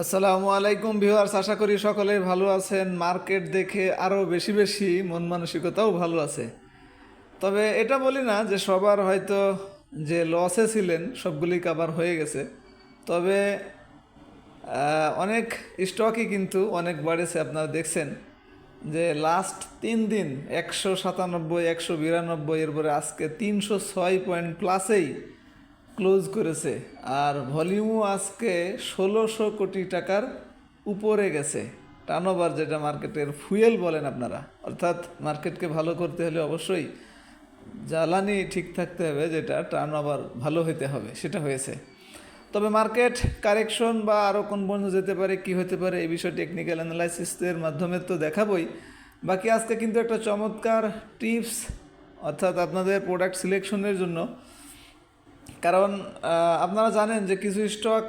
আসসালামু আলাইকুম ভিউয়ার্স, আশা করি সকলেই ভালো আছেন। মার্কেট দেখে আরও বেশি বেশি মন মানসিকতাও ভালো আছে। তবে এটা বলি না যে সবার হয়তো যে লসে ছিলেন, সবগুলি কাবার হয়ে গেছে। তবে অনেক স্টকই কিন্তু অনেক বাড়েছে, আপনারা দেখছেন। যে লাস্ট তিন দিন, একশো সাতানব্বই, একশো বিরানব্বই, এরপরে আজকে তিনশো ছয় পয়েন্ট প্লাসেই ক্লোজ করেছে। আর ভলিউমও আজকে ষোলোশো কোটি টাকার উপরে গেছে। টার্নওভার যেটা মার্কেটের ফুয়েল বলেন আপনারা। অর্থাৎ মার্কেটকে ভালো করতে হলে অবশ্যই জ্বালানি ঠিক থাকতে হবে, যেটা টার্নওভার ভালো হতে হবে, সেটা হয়েছে। তবে মার্কেট কারেকশন বা আরও কোন পর্যন্ত যেতে পারে, কি হতে পারে, এই বিষয়ে টেকনিক্যাল অ্যানালাইসিসের মাধ্যমে তো দেখাবই। বাকি আজকে কিন্তু একটা চমৎকার টিপস অর্থাৎ আপনাদের প্রোডাক্ট সিলেকশনের জন্য কারণ আপনারা জানেন যে কিছু স্টক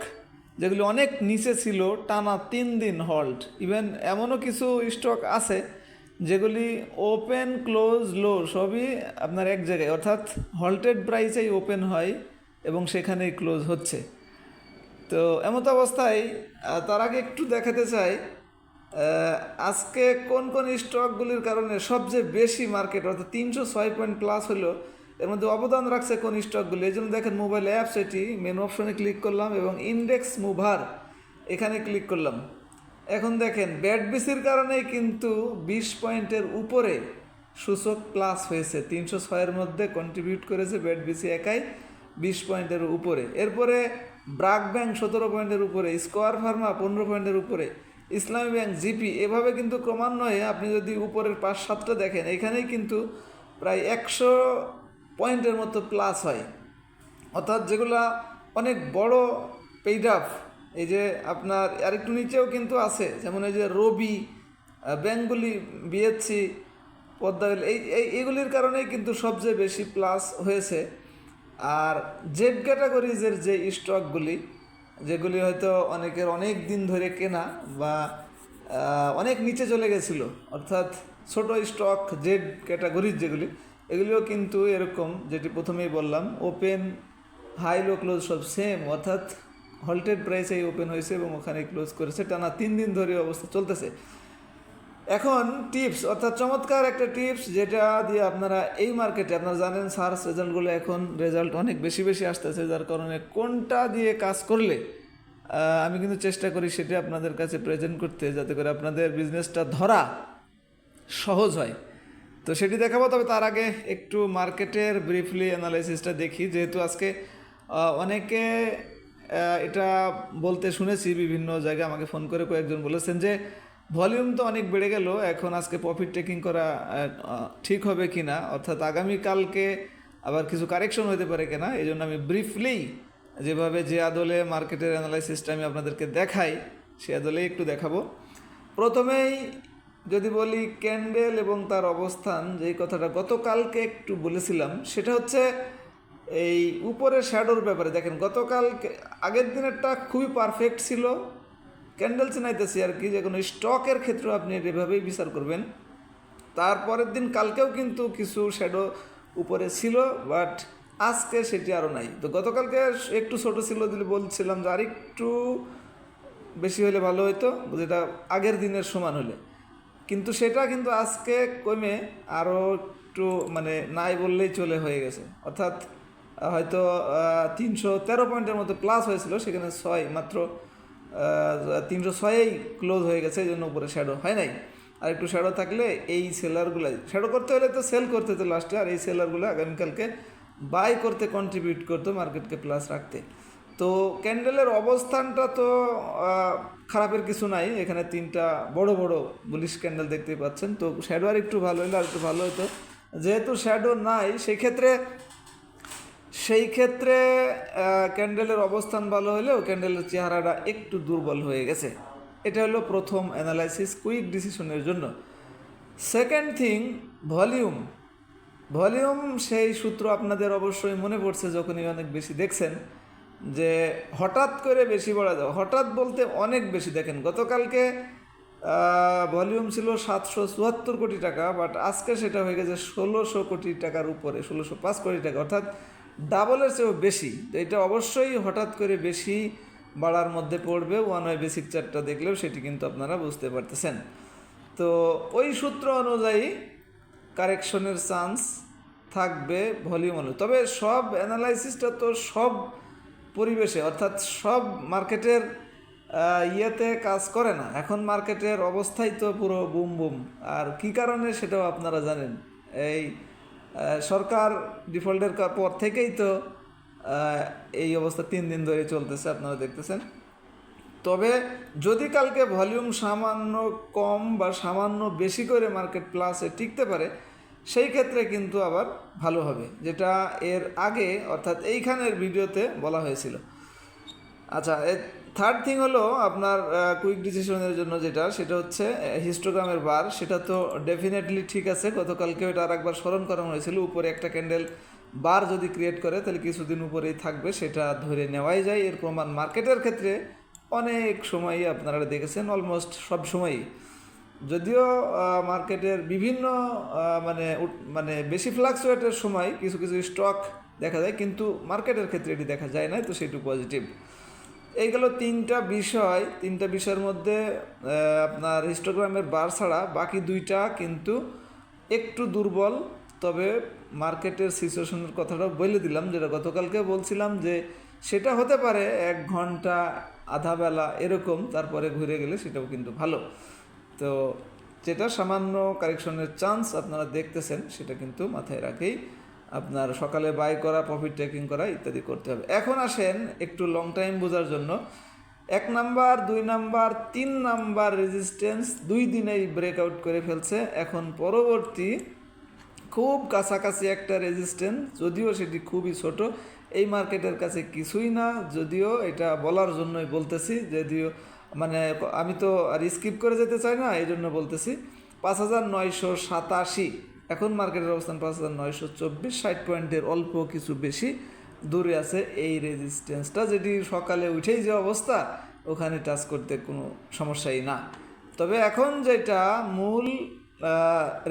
যেগুলি অনেক নিচে ছিল, টানা তিন দিন হল্ট ইভেন এমনও কিছু স্টক আছে যেগুলি ওপেন ক্লোজ লো সবই আপনার এক জায়গায়। অর্থাৎ হল্টেড প্রাইসেই ওপেন হয় এবং সেখানেই ক্লোজ হচ্ছে। তো এমত অবস্থায় তার আগে একটু দেখাতে চাই আজকে কোন কোন স্টকগুলির কারণে সবচেয়ে বেশি মার্কেট অর্থাৎ তিনশো ছয় পয়েন্ট প্লাস হলো এর মধ্যে অবদান রাখছে কোন স্টকগুলি এই জন্য দেখেন মোবাইল অ্যাপস এটি মেন অপশনে ক্লিক করলাম এবং ইন্ডেক্স মুভার এখানে ক্লিক করলাম। এখন দেখেন ব্যাট বিসির কারণেই কিন্তু বিশ পয়েন্টের উপরে সূচক প্লাস হয়েছে। তিনশো ছয়ের মধ্যে কন্ট্রিবিউট করেছে ব্যাট বিসি একাই বিশ পয়েন্টের উপরে। এরপরে ব্রাক ব্যাংক সতেরো পয়েন্টের উপরে, স্কোয়ার ফার্মা পনেরো পয়েন্টের উপরে, ইসলামী ব্যাংক জিপি এভাবে কিন্তু ক্রমান্বয়ে আপনি যদি উপরের পাঁচ সাতটা দেখেন, এখানেই কিন্তু প্রায় একশো পয়েন্টের মতো প্লাস হয়। অর্থাৎ যেগুলা অনেক বড় পেইড আপ এই যে আপনার আরেকটু নিচেও কিন্তু আছে, যেমন এই যে রবি ব্যাংকগুলি বিএসসি, পদ্মা এই এই এইগুলির কারণেই কিন্তু সবচেয়ে বেশি প্লাস হয়েছে। আর জেড ক্যাটাগরিজের যে স্টকগুলি, যেগুলি হয়তো অনেকের অনেক দিন ধরে কেনা বা অনেক নিচে চলে গেছিল, অর্থাৎ ছোট স্টক জেড ক্যাটাগরির যেগুলি এগুলিও কিন্তু এরকম যেটি প্রথমেই বললাম ওপেন হাই লো ক্লোজ সব সেম অর্থাৎ হল্টেড প্রাইসেই ওপেন হয়েছে এবং ওখানে ক্লোজ করেছে, টানা তিন দিন ধরে অবস্থা চলতেছে। এখন টিপস অর্থাৎ চমৎকার একটা টিপস যেটা দিয়ে আপনারা এই মার্কেটে আপনারা জানেন সার্চ রেজাল্টগুলো এখন রেজাল্ট অনেক বেশি বেশি আসতেছে, যার কারণে কোনটা দিয়ে কাজ করলে আমি কিন্তু চেষ্টা করি সেটা আপনাদের কাছে প্রেজেন্ট করতে, যাতে করে আপনাদের বিজনেসটা ধরা সহজ হয়। তো সেটি দেখাবো, তবে তার আগে একটু মার্কেটের ব্রিফলি অ্যানালাইসিসটা দেখি। যেহেতু আজকে অনেকে এটা বলতে শুনেছি বিভিন্ন জায়গায় আমাকে ফোন করে কয়েকজন বলেছেন যে ভলিউম তো অনেক বেড়ে গেল, এখন আজকে প্রফিট টেকিং করা ঠিক হবে কি না? অর্থাৎ আগামীকালকে আবার কিছু কারেকশন হতে পারে কিনা এই জন্য আমি ব্রিফলি যেভাবে যে আদলে মার্কেটের অ্যানালাইসিসটা আমি আপনাদেরকে দেখাই, সে আদলেই একটু দেখাবো। প্রথমেই যদি বলি ক্যান্ডেল এবং তার অবস্থান, যেই কথাটা গতকালকে একটু বলেছিলাম, সেটা হচ্ছে এই উপরে শ্যাডোর ব্যাপারে। দেখেন গতকাল আগের দিনেরটা খুবই পারফেক্ট ছিল। ক্যান্ডেল চিনাইতেছি আর কি, যে কোনো স্টকের ক্ষেত্রে আপনি এভাবেই বিচার করবেন। তারপরের দিন কালকেও কিন্তু কিছু শ্যাডো উপরে ছিল বাট আজকে সেটি আরও নাই। তো গতকালকে একটু ছোট ছিল দিলে বলছিলাম যে আরেকটু বেশি হলে ভালো হতো যেটা আগের দিনের সমান হলে। কিন্তু সেটা কিন্তু আজকে কমে আরও একটু মানে নাই বললেই চলে হয়ে গেছে। অর্থাৎ হয়তো তিনশো তেরো পয়েন্টের মতো প্লাস হয়েছিল, সেখানে ছয় মাত্র তিনশো ছয়েই ক্লোজ হয়ে গেছে, এই জন্য উপরে শ্যাডো হয় নাই। আর একটু শ্যাডো থাকলে এই সেলারগুলো শ্যাডো করতে হলে তো সেল করতে তো লাস্টে আর এই সেলারগুলো আগামীকালকে বাই করতে কন্ট্রিবিউট করতো মার্কেটকে প্লাস রাখতে। তো ক্যান্ডেলের অবস্থানটা তো খারাপের কিছু নাই, এখানে তিনটা বড় বড় বুলিশ ক্যান্ডেল দেখতে পাচ্ছেন। তো শ্যাডো আর একটু ভালো হলে আর একটু ভালো হতো যেহেতু শ্যাডো নাই সেই ক্ষেত্রে সেই ক্ষেত্রে ক্যান্ডেলের অবস্থান ভালো হলেও ক্যান্ডেলের চেহারাটা একটু দুর্বল হয়ে গেছে। এটা হলো প্রথম অ্যানালাইসিস কুইক ডিসিশনের জন্য। সেকেন্ড থিং ভলিউম ভলিউম সেই সূত্র আপনাদের অবশ্যই মনে পড়ছে, যখনই অনেক বেশি দেখছেন। যে হঠাৎ করে বেশি বাড়া যাও হঠাৎ বলতে অনেক বেশি। দেখেন, গতকালকে ভলিউম ছিল সাতশো চুয়াত্তর কোটি টাকা বাট আজকে সেটা হয়ে গেছে ষোলোশো কোটি টাকার উপরে, ষোলোশো পাঁচ কোটি টাকা। অর্থাৎ ডাবলের চেয়েও বেশি। তো এটা অবশ্যই হঠাৎ করে বেশি বাড়ার মধ্যে পড়বে। ওয়ান ওয়াই বেসিক চারটা দেখলেও সেটি কিন্তু আপনারা বুঝতে পারতেছেন। তো ওই সূত্র অনুযায়ী কারেকশনের চান্স থাকবে ভলিউম অনুযায়ী তবে সব অ্যানালাইসিসটা তো সব পরিবেশে, অর্থাৎ সব মার্কেটের ইয়েতে কাজ করে না। এখন মার্কেটের অবস্থাই তো পুরো বুম বুম। আর কি কারণে সেটাও আপনারা জানেন? এই সরকার ডিফল্টের পর থেকেই তো এই অবস্থা তিন দিন ধরে চলতেছে, আপনারা দেখতেছেন। তবে যদি কালকে ভলিউম সামান্য কম বা সামান্য বেশি করে মার্কেট প্লাসে টিকতে পারে সেই ক্ষেত্রে কিন্তু আবার ভালো হবে, যেটা এর আগে অর্থাৎ এইখানের ভিডিওতে বলা হয়েছিল। আচ্ছা থার্ড থিং হলো আপনার কুইক ডিসিশনের জন্য যেটা, সেটা হচ্ছে হিস্টোগ্রামের বার সেটা তো ডেফিনেটলি ঠিক আছে, গতকালকে ওটা আর একবার স্মরণ করানো হয়েছিল, উপরে একটা ক্যান্ডেল বার যদি ক্রিয়েট করে, তাহলে কিছুদিন উপরেই থাকবে, সেটা ধরে নেওয়াই যায়। এর প্রমাণ মার্কেটের ক্ষেত্রে অনেক সময়ই আপনারা দেখেছেন অলমোস্ট সব সময়ই। যদিও মার্কেটের বিভিন্ন মানে মানে বেশি ফ্লাকচুয়েটের সময় কিছু কিছু স্টক দেখা যায়, কিন্তু মার্কেটের ক্ষেত্রে এটি দেখা যায় না তো সেটু পজিটিভ এই গেল তিনটা বিষয়, তিনটা বিষয়ের মধ্যে আপনার হিস্টোগ্রামের বার ছাড়া বাকি দুইটা কিন্তু একটু দুর্বল, তবে মার্কেটের সিচুয়েশনের কথাটাও বলে দিলাম, যেটা গতকালকে বলছিলাম যে সেটা হতে পারে এক ঘণ্টা, আধা বেলা এরকম, তারপরে ঘুরে গেলে সেটাও কিন্তু ভালো। তো যেটা সামান্য কারেকশনের চান্স আপনারা দেখতেছেন, সেটা কিন্তু মাথায় রাখেই আপনার সকালে বাই করা প্রফিট টেকিং করা ইত্যাদি করতে হবে। এখন আসেন একটু লং টাইম বোঝার জন্য। এক নাম্বার, দুই নাম্বার, তিন নাম্বার রেজিস্ট্যান্স দুই দিনেই ব্রেকআউট করে ফেলছে। এখন পরবর্তী খুব কাছাকাছি একটা রেজিস্ট্যান্স যদিও সেটি খুবই ছোট, এই মার্কেটের কাছে কিছুই না। যদিও এটা বলার জন্যই বলতেছি, যদিও মানে আমি তো আর স্কিপ করে যেতে চাই না এই জন্য বলতেছি, পাঁচ হাজার নয়শো সাতাশি, এখন মার্কেটের অবস্থান পাঁচ হাজার নয়শো চব্বিশ, ষাট পয়েন্টের অল্প কিছু বেশি, দূরে আছে এই রেজিস্ট্যান্সটা যেটি সকালে উঠেই যে অবস্থা, ওখানে টাচ করতে কোনো সমস্যাই না। তবে এখন যেটা মূল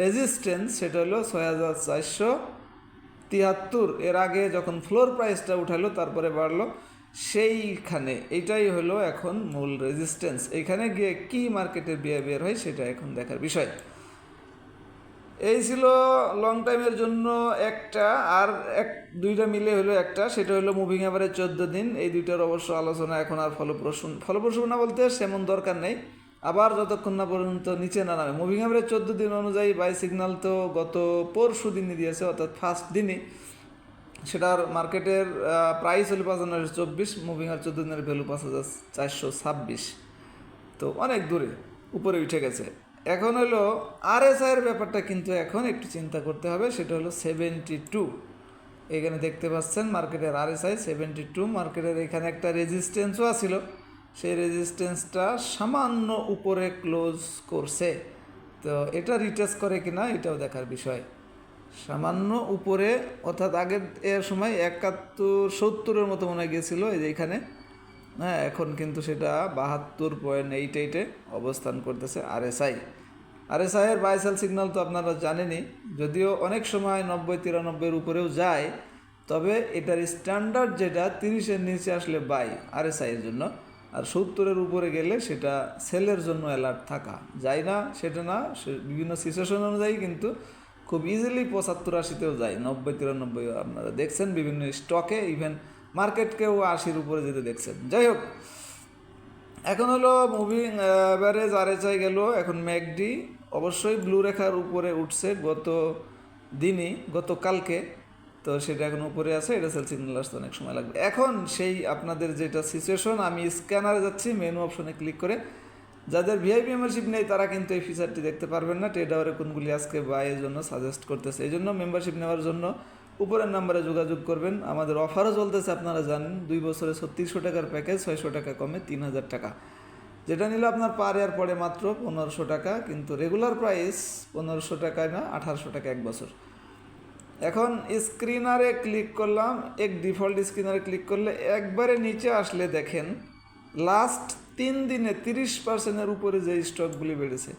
রেজিস্ট্যান্স সেটা হলো ছয় হাজার চারশো তিয়াত্তর, এর আগে যখন ফ্লোর প্রাইসটা উঠালো, তারপরে বাড়লো সেইখানে, এটাই হলো এখন মূল রেজিস্ট্যান্স এইখানে গিয়ে কি মার্কেটের বিহেভিয়ার হয় সেটা এখন দেখার বিষয়। এই ছিল লং টাইমের জন্য একটা আর এক, দুইটা মিলে হলো একটা, সেটা হলো মুভিং অ্যাভারেজ চোদ্দ দিন। এই দুইটার অবশ্য আলোচনা এখন আর ফলপ্রসূ ফলপ্রসূ না বলতে সেমন দরকার নেই। আবার যতক্ষণ না পর্যন্ত নিচে না নামে। মুভিং অ্যাভারেজ চোদ্দ দিন অনুযায়ী বাই সিগন্যাল তো গত পরশু দিনই দিয়েছে, অর্থাৎ ফার্স্ট দিনই। সেটার মার্কেটের প্রাইস হলো পাঁচ হাজার চব্বিশ মুভিং আর চোদ্দ দিনের ভ্যালু পাঁচ হাজার চারশো ছাব্বিশ। তো অনেক দূরে, উপরে উঠে গেছে। এখন হলো আরএসআই এর ব্যাপারটা কিন্তু এখন একটু চিন্তা করতে হবে, সেটা হলো সেভেন্টি টু এখানে দেখতে পাচ্ছেন মার্কেটের আরএসআই সেভেন্টি টু মার্কেটের এখানে একটা রেজিস্ট্যান্সও আছিল। সেই রেজিস্ট্যান্সটা সামান্য উপরে ক্লোজ করছে। তো এটা রিটেস্ট করে কিনা, এটাও দেখার বিষয়। সামান্য উপরে, অর্থাৎ আগের, এর সময় একাত্তর, সত্তরের মতো মনে গিয়েছিল এই যে এখানে। হ্যাঁ এখন কিন্তু সেটা বাহাত্তর পয়েন্ট এইট এইটে অবস্থান করতেছে আরএসআই আরএসআই এর বাইসেল সিগন্যাল তো আপনারা জানেনই, যদিও অনেক সময় নব্বই তিরানব্বইয়ের উপরেও যায়, তবে এটার স্ট্যান্ডার্ড যেটা তিরিশের নিচে আসলে বাই আরএসআই এর জন্য। আর সত্তরের উপরে গেলে সেটা সেলের জন্য অ্যালার্ট থাকা। যায় না, সেটা না বিভিন্ন সিচুয়েশন অনুযায়ী কিন্তু খুব ইজিলি পঁচাত্তর আশিতেও যায়, নব্বই, তিরানব্বই, আপনারা দেখছেন বিভিন্ন স্টকে ইভেন মার্কেটকেও আশির উপরে যেতে দেখছেন। যাই হোক, এখন হলো মুভিং অ্যাভারেজ আরএসআই গেল, এখন ম্যাকডি অবশ্যই ব্লু রেখার উপরে উঠছে গত দিনই গতকালকে তো সেটা এখন উপরে আছে, এটা সেল সিগন্যাল আসতে অনেক সময় লাগবে। এখন সেই আপনাদের যেটা সিচুয়েশন আমি স্ক্যানারে যাচ্ছি মেনু অপশনে ক্লিক করে যাদের ভিআইপি মেম্বারশিপ নেই, তারা কিন্তু এই ফিচারটি দেখতে পারবেন না। ট্রেড আওয়ারে কোনগুলি আজকে বা এর জন্য সাজেস্ট করতেছে। এই জন্য মেম্বারশিপ নেওয়ার জন্য উপরের নাম্বারে যোগাযোগ করবেন। আমাদের অফারও চলতেছে, আপনারা জানেন, দুই বছরে ছত্রিশশো টাকার প্যাকেজ ছয়শো টাকা কমে তিন হাজার টাকা। যেটা নিলে আপনার পার ইয়ার পড়ে মাত্র পনেরোশো টাকা, কিন্তু রেগুলার প্রাইস পনেরোশো টাকায় না, আঠারোশো টাকা এক বছর। এখন স্ক্রিনারে ক্লিক করলাম, এক ডিফল্ট স্ক্রিনারে ক্লিক করলে একবারে নিচে আসলে দেখেন লাস্ট তিন দিনে তিরিশ পার্সেন্টের উপরে যে স্টকগুলি বেড়েছে,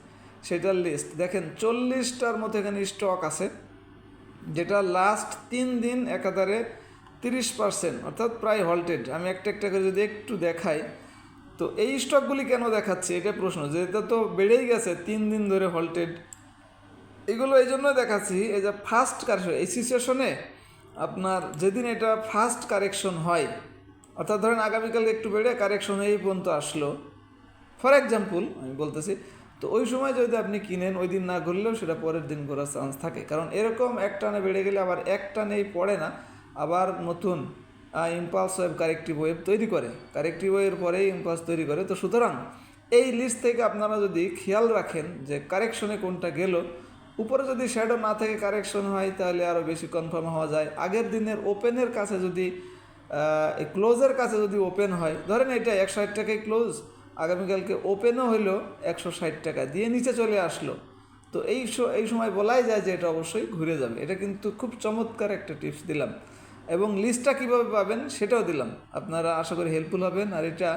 সেটার লিস্ট দেখেন, চল্লিশটার মতো এখানে স্টক আছে, যেটা লাস্ট তিন দিন একাধারে তিরিশ পার্সেন্ট, অর্থাৎ প্রায় হল্টেড আমি একটা একটা করে যদি একটু দেখাই, তো এই স্টকগুলি কেন দেখাচ্ছে? এটা প্রশ্ন, যে এটা তো বেড়েই গেছে, তিন দিন ধরে হল্টেড এগুলো এই জন্য দেখাচ্ছি, এই যে ফার্স্ট কারেকশন এই সিচুয়েশনে আপনার যেদিন এটা ফার্স্ট কারেকশন হয় অর্থাৎ ধরেন আগামীকাল একটু বেড়ে কারেকশন এই পর্যন্ত আসলো। ফর এক্সাম্পল আমি বলতেছি, তো ওই সময় যদি আপনি কিনেন, ওই দিন না ঘুরলেও সেটা পরের দিন ঘোরার চান্স থাকে। কারণ এরকম এক টানে বেড়ে গেলে আবার এক টানেই পড়ে না, আবার নতুন ইম্পালস ওয়েব কারেক্টিভ ওয়েব তৈরি করে। কারেক্টিভ ওয়ের পরেই ইম্পালস তৈরি করে। তো সুতরাং এই লিস্ট থেকে আপনারা যদি খেয়াল রাখেন যে কারেকশনে কোনটা গেল, উপরে যদি শ্যাডো না থেকে কারেকশন হয়, তাহলে আরও বেশি কনফার্ম হওয়া যায়। আগের দিনের ওপেনের কাছে যদি এই ক্লোজের কাছে যদি ওপেন হয়, ধরেন এটা একশো ষাট টাকায় ক্লোজ আগামীকালকে ওপেনও হইল একশো ষাট টাকা, দিয়ে নিচে চলে আসলো। তো এই এই সময় বলাই যায় যে এটা অবশ্যই ঘুরে যাবে। এটা কিন্তু খুব চমৎকার একটা টিপস দিলাম। এবং লিস্টটা কীভাবে পাবেন সেটাও দিলাম। আপনারা আশা করি হেল্পফুল হবেন। আর এটা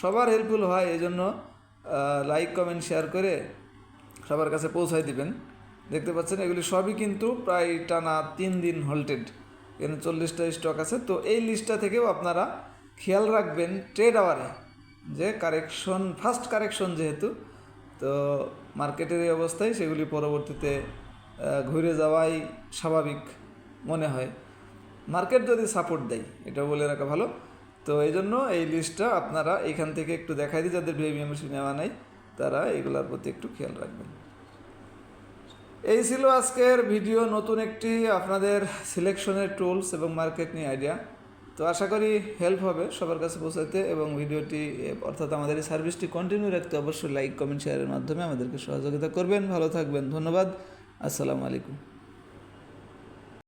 সবার হেল্পফুল হয় এই জন্য লাইক কমেন্ট শেয়ার করে সবার কাছে পৌঁছায় দিবেন। দেখতে পাচ্ছেন, এগুলি সবই কিন্তু প্রায় টানা তিন দিন হল্টেড এখানে চল্লিশটা স্টক আছে। তো এই লিস্টটা থেকেও আপনারা খেয়াল রাখবেন ট্রেড আওয়ারে যে কারেকশন ফার্স্ট কারেকশন যেহেতু, তো মার্কেটের এই অবস্থায় সেগুলি পরবর্তীতে ঘুরে যাওয়াই স্বাভাবিক মনে হয়। মার্কেট যদি সাপোর্ট দেয়, এটা বলে রাখা ভালো। তো এই জন্য এই লিস্টটা আপনারা এখান থেকে একটু দেখাই দিই, যাদের মেম্বারশিপ নেওয়া নাই, তারা এগুলোর প্রতি একটু খেয়াল রাখবেন। এই ছিল আজকের ভিডিও, নতুন একটি আপনাদের সিলেকশনের টুলস এবং মার্কেট নিয়ে আইডিয়া। তো আশা করি হেল্প হবে সবার কাছে পৌঁছাতে এবং ভিডিওটি, অর্থাৎ আমাদের এই সার্ভিসটি কন্টিনিউ রাখতে অবশ্যই লাইক কমেন্ট শেয়ারের মাধ্যমে আমাদেরকে সহযোগিতা করবেন। ভালো থাকবেন, ধন্যবাদ, আসসালামু আলাইকুম।